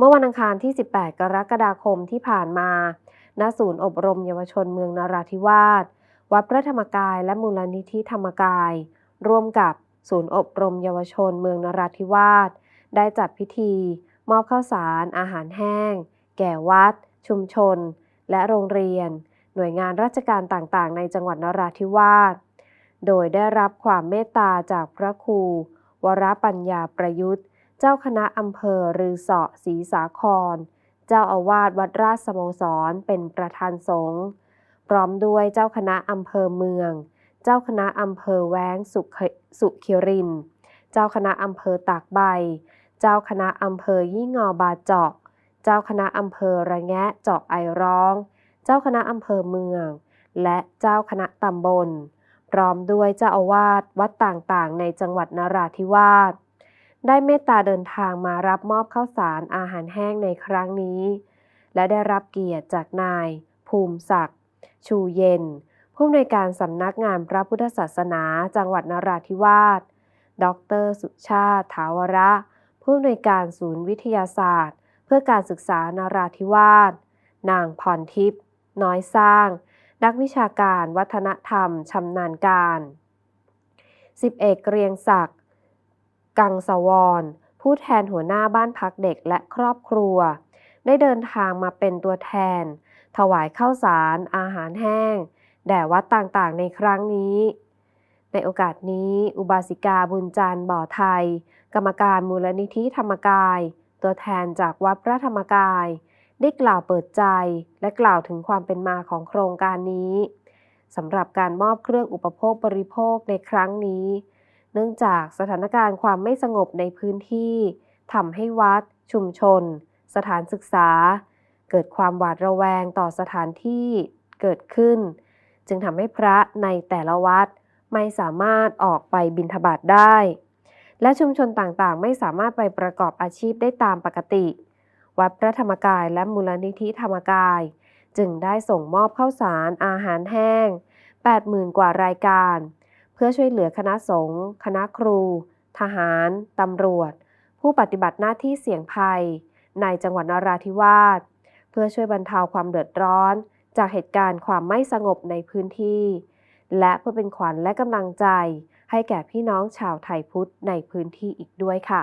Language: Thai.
เมื่อวันอังคารที่ 18 กรกฎาคมที่ผ่านมา ณ ศูนย์อบรมเยาวชนเมืองนราธิวาส วัดพระธรรมกายและมูลนิธิธรรมกาย ร่วมกับศูนย์อบรมเยาวชนเมืองนราธิวาส ได้จัดพิธี มอบข้าวสาร อาหารแห้ง แก่วัด ชุมชน และโรงเรียน หน่วยงานราชการต่างๆ ในจังหวัดนราธิวาส โดยได้รับความเมตตาจากพระครู วรปัญญาประยุทธ์ เจ้าคณะอำเภอรือเสาะศรีสาคร เจ้าอาวาสวัดราชสโมสรเป็นประธานสงฆ์พร้อมด้วยเจ้าคณะอำเภอเมือง เจ้าคณะอำเภอแว้งสุขิริน เจ้าคณะอำเภอตากใบ เจ้าคณะอำเภอยี่งอบาเจาะ เจ้าคณะอำเภอระแงะเจาะไอร้อง เจ้าคณะอำเภอเมือง และเจ้าคณะตำบล พร้อมด้วยเจ้าอาวาสวัดต่างๆ ในจังหวัดนราธิวาส ได้เมตตาเดินทางมารับมอบข้าวสารอาหารแห้งในครั้งนี้ และได้รับเกียรติจากนาย ภูมิศักดิ์ชูเย็น ผู้อำนวยการสำนักงานพระพุทธศาสนาจังหวัดนราธิวาส ดร สุชาติถาวระ ผู้อำนวยการศูนย์วิทยาศาสตร์ เพื่อการศึกษานราธิวาส นางพรทิพย์น้อยสร้าง นักวิชาการวัฒนธรรมชำนาญการ สิบเอกเกรียงศักดิ์ กังสวรผู้แทนหัวหน้าบ้านพักเด็กและครอบครัว ได้เดินทางมาเป็นตัวแทน ถวายข้าวสารอาหารแห้ง แด่วัดต่างๆ ในครั้งนี้ ในโอกาสนี้อุบาสิกาบุญจันทร์บ่อไทย กรรมการมูลนิธิธรรมกาย ตัวแทนจากวัดพระธรรมกาย ได้กล่าวเปิดใจและกล่าวถึงความเป็นมาของโครงการนี้สำหรับการมอบเครื่องอุปโภคบริโภคในครั้งนี้ นื่องจากสถานการณ์ความไม่สงบในพื้นที่ทำให้วัด ชุมชน สถานศึกษา เกิดความหวาดระแวงต่อสถานที่เกิดขึ้น จึงทำให้พระในแต่ละวัดไม่สามารถออกไปบิณฑบาตได้ และชุมชนต่างๆ ไม่สามารถไปประกอบอาชีพได้ตามปกติ วัดพระธรรมกายและมูลนิธิธรรมกาย จึงได้ส่งมอบข้าวสารอาหารแห้ง 80,000 กว่ารายการ พื่อช่วยเหลือคณะสงฆ์คณะครู ทหาร ตำรวจ ผู้ปฏิบัติหน้าที่เสี่ยงภัย ในจังหวัดนราธิวาส เพื่อช่วยบรรเทาความเดือดร้อน จากเหตุการณ์ความไม่สงบในพื้นที่ และเพื่อเป็นขวัญและกำลังใจ ให้แก่พี่น้องชาวไทยพุทธในพื้นที่อีกด้วยค่ะ